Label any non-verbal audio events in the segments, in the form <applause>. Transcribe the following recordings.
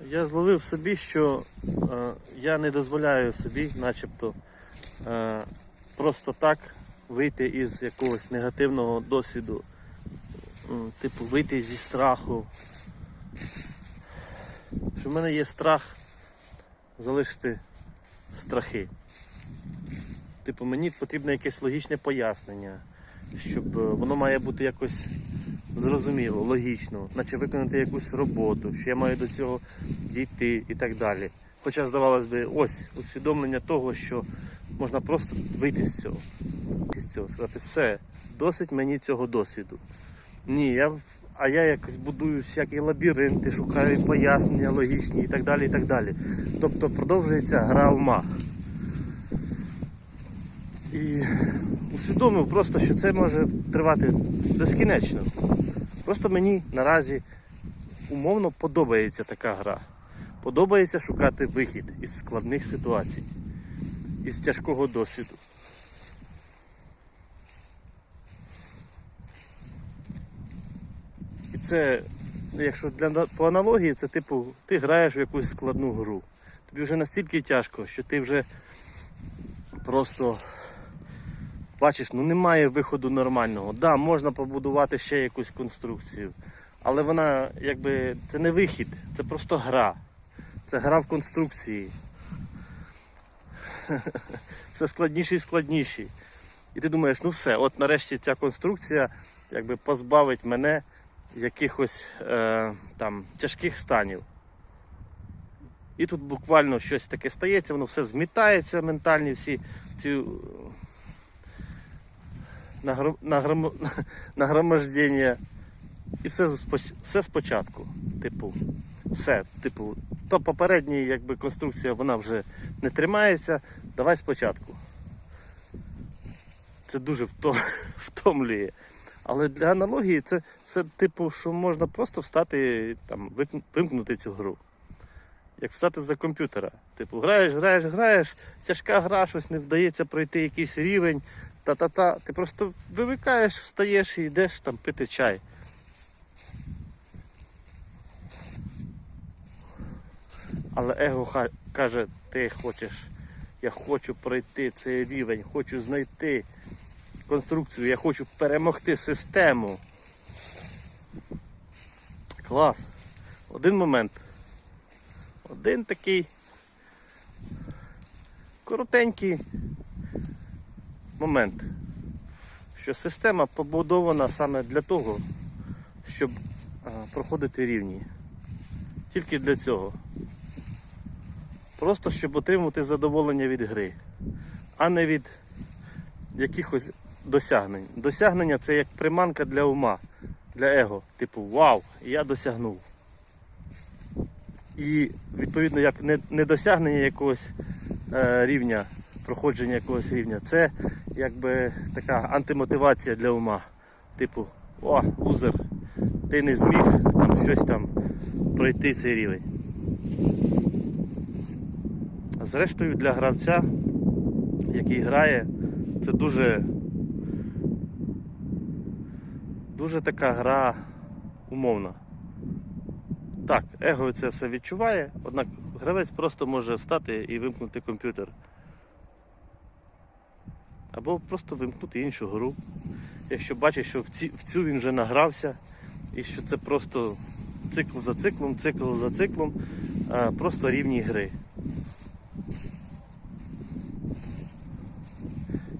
Я зловив собі, що е, я не дозволяю собі, начебто, е, просто так вийти із якогось негативного досвіду, типу вийти зі страху. Що в мене є страх залишити страхи. Типу, мені потрібне якесь логічне пояснення, щоб е, воно має бути якось зрозуміло, логічно, наче виконати якусь роботу, що я маю до цього дійти і так далі. Хоча, здавалось би, ось усвідомлення того, що можна просто вийти з цього. З цього сказати, все, досить мені цього досвіду. Ні, я, а я якось будую всякі лабіринти, шукаю пояснення логічні і так далі. і так далі. Тобто продовжується гра ума. І усвідомив просто, що це може тривати безкінечно. Просто мені наразі умовно подобається така гра. Подобається шукати вихід із складних ситуацій, із тяжкого досвіду. І це, якщо для, по аналогії, це типу, ти граєш в якусь складну гру. Тобі вже настільки тяжко, що ти вже просто бачиш, ну немає виходу нормального. Так, да, можна побудувати ще якусь конструкцію, але вона якби це не вихід, це просто гра. Це гра в конструкції. <laughs> Все складніше і складніше. І ти думаєш, ну все, от нарешті ця конструкція якби позбавить мене якихось е, там тяжких станів. І тут буквально щось таке стається, воно все змітається, ментальні всі ці <laughs> нагромождення. І все, все спочатку. Типу, все, типу, то попередня якби, конструкція вона вже не тримається. Давай спочатку. Це дуже <laughs> втомлює. Але для аналогії це все типу, що можна просто встати там, вимкнути цю гру. Як встати за комп'ютера. Типу, граєш, граєш, граєш, тяжка гра, щось не вдається пройти якийсь рівень, та-та-та. Ти просто вимикаєш, встаєш і йдеш там пити чай. Але его каже, ти хочеш, я хочу пройти цей рівень, хочу знайти конструкцію, я хочу перемогти систему. Клас. Один момент. Один такий коротенький момент, що система побудована саме для того, щоб проходити рівні. Тільки для цього. Просто щоб отримати задоволення від гри, а не від якихось досягнень. Досягнення це як приманка для ума, для его. Типу, вау, я досягнув. І відповідно, як не- недосягнення якогось е, рівня, проходження якогось рівня, це якби така антимотивація для ума. Типу, о, лузер, ти не зміг там щось там пройти цей рівень. А Зрештою, для гравця, який грає, це дуже, дуже така гра умовна. Так, его це все відчуває, однак гравець просто може встати і вимкнути комп'ютер. Або просто вимкнути іншу гру. Якщо бачить, що в, ці, в цю він вже награвся, і що це просто цикл за циклом, цикл за циклом, а, просто рівні гри.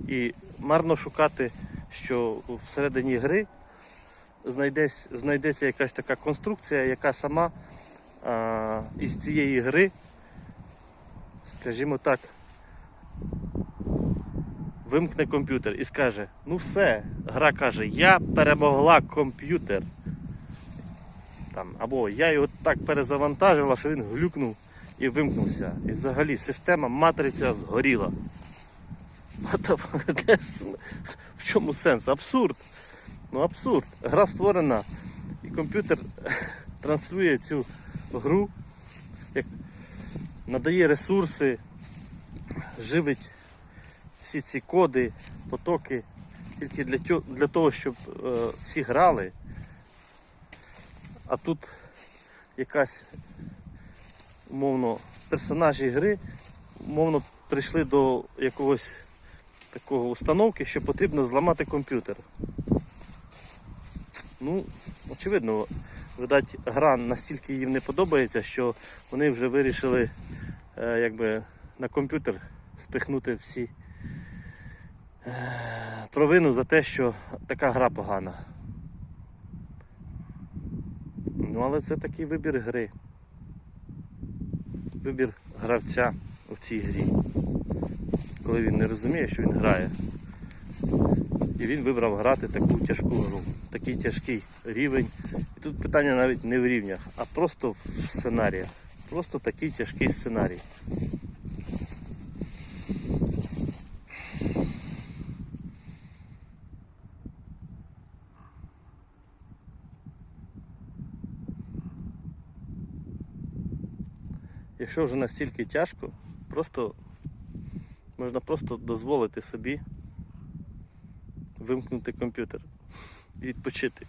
І марно шукати, що всередині гри знайдесь, знайдеться якась така конструкція, яка сама а, із цієї гри, скажімо так, вимкне комп'ютер і скаже, ну все, гра каже, я перемогла комп'ютер. Там, або я його так перезавантажила, що він глюкнув і вимкнувся. І взагалі система матриця згоріла. <laughs> В чому сенс? Абсурд. Ну абсурд. Гра створена, і комп'ютер <laughs> транслює цю гру, як надає ресурси, живить всі ці коди, потоки тільки для, для того, щоб е, всі грали. А тут якась умовно, персонажі гри умовно прийшли до якогось такого установки, що потрібно зламати комп'ютер. Ну, очевидно, видать, гра настільки їм не подобається, що вони вже вирішили е, якби, на комп'ютер спихнути всі провину за те, що така гра погана. Ну, але це такий вибір гри. Вибір гравця у цій грі. Коли він не розуміє, що він грає. І він вибрав грати таку тяжку гру, такий тяжкий рівень. І тут питання навіть не в рівнях, а просто в сценаріях. Просто такий тяжкий сценарій. Якщо вже настільки тяжко, просто можна просто дозволити собі вимкнути комп'ютер і відпочити.